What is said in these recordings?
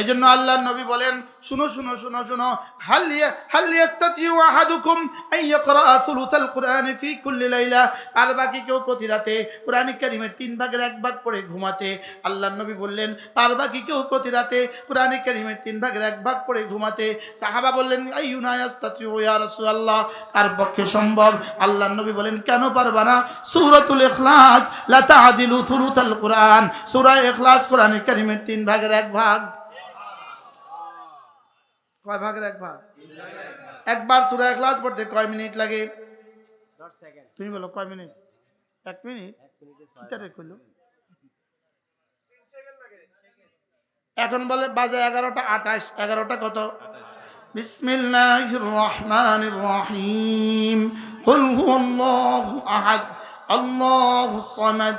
এই জন্য আল্লাহ নবী বলেন, শুনো শুনো শুনো শুনো লাইলা। আর বাকি কেউ প্রতি রাতে কোরআন কারীমের তিন ভাগের এক ভাগ পড়ে ঘুমাতে। আল্লাহ নবী বললেন, আর বাকি কেউ প্রতি রাতে কোরআন কারীমের তিন ভাগের এক ভাগ পড়ে ঘুমাতে। সাহাবা বললেন, আইয়ুনা ইয়া কার পক্ষে সম্ভব? আল্লাহ নবী বলেন, কেন পারবা না? সূরাতুল ইখলাস লা তা'দিলু থুলুসাল কুরআন। সূরা কোরআন কারীমের তিন ভাগের এক ভাগ। কয় ভাগের এক ভাগ? একবার সুরা এখলাস পড়তে কয় মিনিট লাগে? তুমি বলো, কয় মিনিট? এক মিনিট? এখন বলে বাজে এগারোটা আঠাশ, এগারোটা কত? বিসমিল্লাহ রহমান রহিম। আহাদ, আল্লাহ সমাদ।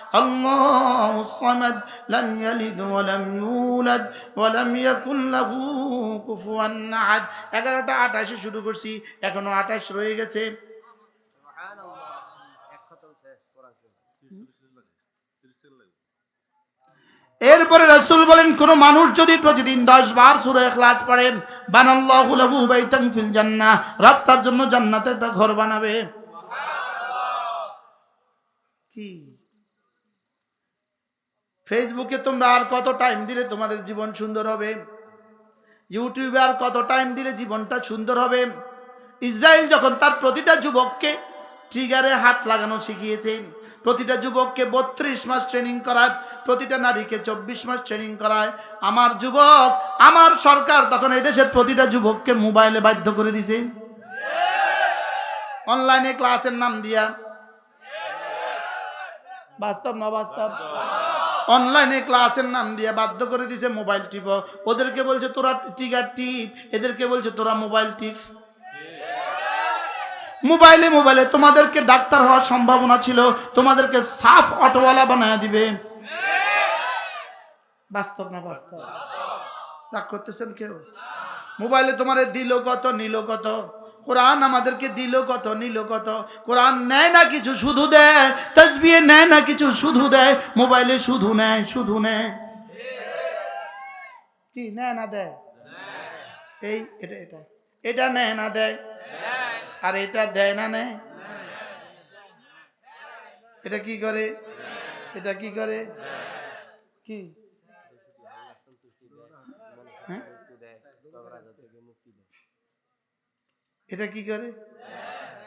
الله الصمد لم يلد ولم يولد ولم يكن له كفوا أحد এগারোটা আঠাশে শুরু করছি এখনো আঠাশ রয়ে গেছে এরপরে রাসূল বলেন কোন মানুষ যদি প্রতিদিন দশ বার সূরা ইখলাস পড়েন বানাল্লাহু লাহু বাইতান ফিল জান্নাহ রব তার জন্য জান্নাতে একটা ঘর বানাবে কি ফেসবুকে তোমরা আর কত টাইম দিলে তোমাদের জীবন সুন্দর হবে? ইউটিউবে আর কত টাইম দিলে জীবনটা সুন্দর হবে? ইসরায়েল যখন তার প্রতিটা যুবককে ট্রিগারে হাত লাগানো শিখিয়েছে, প্রতিটা যুবককে বত্রিশ মাস ট্রেনিং করায়, প্রতিটা নারীকে চব্বিশ মাস ট্রেনিং করায়, আমার যুবক, আমার সরকার তখন এই দেশের প্রতিটা যুবককে মোবাইলে বাধ্য করে দিছে। অনলাইনে ক্লাসের নাম দিয়া। বাস্তব না বাস্তব? অনলাইনে ক্লাসের নাম দিয়ে বাধ্য করে দিছে মোবাইল টিপ ওদেরকে বলছে, তোরা টিগার টিপ এদেরকে বলছে, তোরা মোবাইল টিপ মোবাইলে মোবাইলে তোমাদেরকে ডাক্তার হওয়ার সম্ভাবনা ছিল। তোমাদেরকে সাফ অটোওয়ালা বানায় দিবে। বাস্তব না বাস্তব? রাগ করতেছেন কেউ? মোবাইলে তোমারে দিল কত, নিল কত? কোরআন আমাদেরকে দিল কত, নিল কত। কোরআন নেয় না কিছু, শুধু দেয়। তসবিয়ে নেয় না কিছু, শুধু দেয়। মোবাইলে শুধু নেয় শুধু নেয়। কি, নেয় না দেয়? এই, এটা এটা। এটা নেয় না দেয়? আর এটা দেয় না নেয়? এটা কি করে? এটা কি করে? কি? হ্যাঁ? এটা কি করে?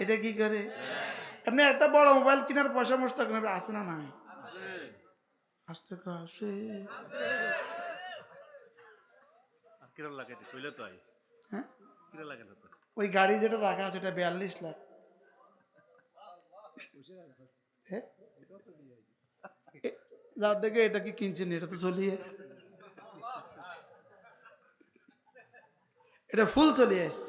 এটা কি করে? আপনি একটা বড় মোবাইল কেনার পয়সা মোস্তাক নেবে আসে না নাই? আসতে আসে। হ্যাঁ? ওই গাড়ি যেটা রাখা আছে এটা বিয়াল্লিশ লাখ? যার দেখে এটা কি কিনছেন এটা তো চলিয়ে এটা ফুল চলিয়ে আসছে।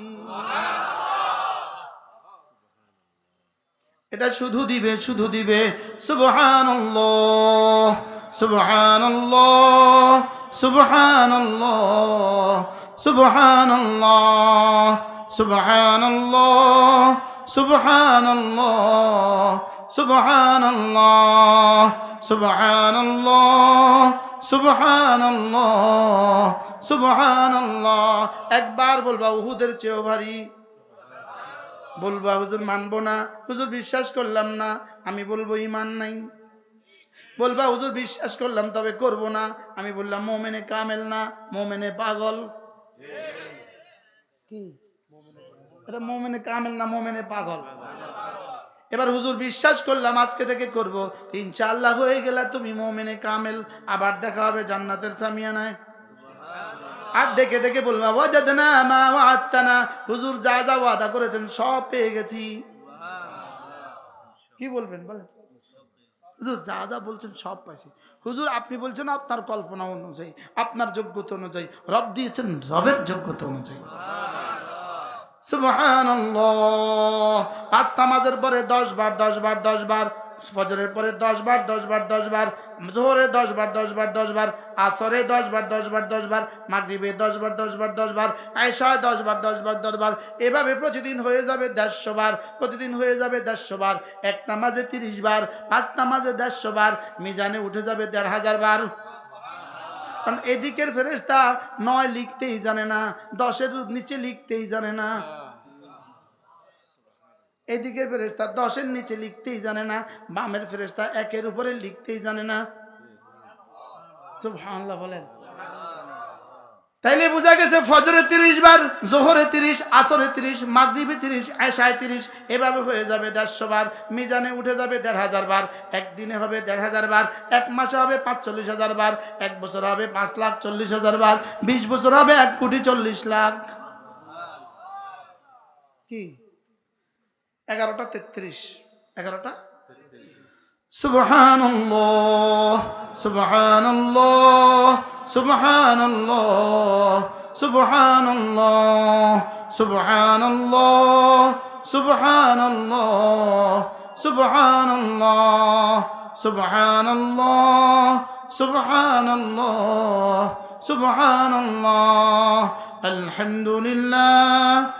এটা শুধু দিবে শুধু দিবে। একবার বলবা উহুদের চেয়েও ভারী। বলবা হুজুর মানবো না। হুজুর বিশ্বাস করলাম না। আমি বলব, ইমান নাই। বলবা, হুজুর বিশ্বাস করলাম, তবে করব না। আমি বললাম, মোমেনে কামেল না, মোমেনে পাগল। কি? এটা মোমেনে কামেল না, মোমেনে পাগল। এবার হুজুর বিশ্বাস করলাম, আজকে থেকে করব। ইনশাআল্লাহ হয়ে গেলে তুমি মোমেনে কামেল। আবার দেখা হবে জান্নাতের সামিয়ানায়। আর ডেকে ডেকে বলব ওয়াজাদনা মা ওয়াআত্তানা হুজুর যা যা ওয়াদা করেছেন সব পেয়ে গেছি। কি বলবেন বলেন? হুজুর যা যা বলছেন সব পাইছি। হুজুর আপনি বলছেন আপনার কল্পনা অনুযায়ী আপনার যোগ্যতা অনুযায়ী রব দিয়েছেন রবের যোগ্যতা অনুযায়ী। সুবহানাল্লাহ। পাঁচ নামাজের পরে দশ বার দশ বার দশ বার ফজরের পরে দশ বার দশ দশবার দশবার দশবার জোহরে দশবার দশবার দশবার আসরে দশবার দশ বার মাগরীবে দশবার দশ বার আয়সায় দশবার দশবার দশবার এভাবে প্রতিদিন হয়ে যাবে দেড়শো বার প্রতিদিন হয়ে যাবে দেড়শো বার এক নামাজে তিরিশ বার পাঁচ নামাজে দেড়শো বার মিজানে উঠে যাবে দেড় হাজার বার কারণ এদিকের ফেরেস্তা নয় লিখতেই জানে না দশের নিচে লিখতেই জানে না এদিকের ফেরেস্তা দশের নিচে লিখতেই জানে না বামের ফেরেস্তা একের উপরে লিখতেই জানে না। সুবহানাল্লাহ বলেন। তাইলে বোঝা গেছে ফজরে তিরিশ বার জোহরে তিরিশ আসরে তিরিশ মাগরিবে তিরিশ আয়সায় তিরিশ এভাবে হয়ে যাবে দেড়শো বার মিজানে উঠে যাবে দেড় হাজার বার একদিনে হবে দেড় হাজার বার এক মাসে হবে পাঁচচল্লিশ হাজার বার এক বছর হবে পাঁচ লাখ চল্লিশ হাজার বার বিশ বছর হবে এক কোটি চল্লিশ লাখ। কি? এগারোটা তেত্রিশ এগারোটা سبحان الله سبحان الله سبحان الله سبحان الله سبحان الله سبحان الله سبحان الله سبحان الله سبحان الله سبحان الله الحمد لله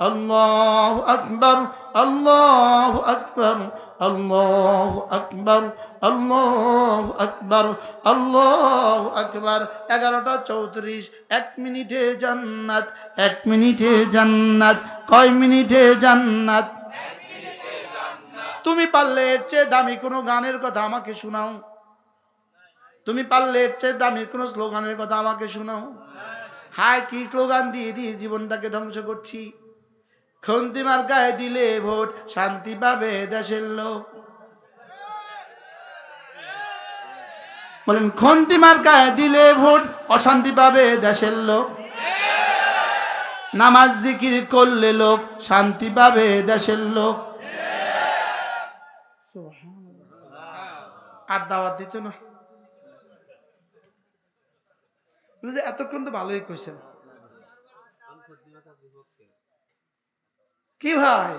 আল্লাহ আকবর আল্লাহ আকবর আল্লাহ আকবর আল্লাহ আকবর আল্লাহ আকবর। এগারোটা চৌত্রিশ, এক মিনিটে জান্নাত, এক মিনিটে জান্নাত, কয় মিনিটে জান্নাত? তুমি পারলে এর চেয়ে দামি কোনো গানের কথা আমাকে শোনাও। তুমি পারলে এর চেয়ে দামি কোনো স্লোগানের কথা আমাকে শোনাও। হায়, কি স্লোগান দিয়ে দিয়ে জীবনটাকে ধ্বংস করছি। খন্তি মার্কায় দিলে ভোট, শান্তি পাবে দেশের লোক। বলেন খন্তি মার্কায় দিলে ভোট, অশান্তি পাবে দেশের লোক। নামাজ জিকির করলে লোক, শান্তি পাবে দেশের লোক। আর দাওয়াত দিত না। এতক্ষণ তো ভালোই কইছেন। কি ভাই?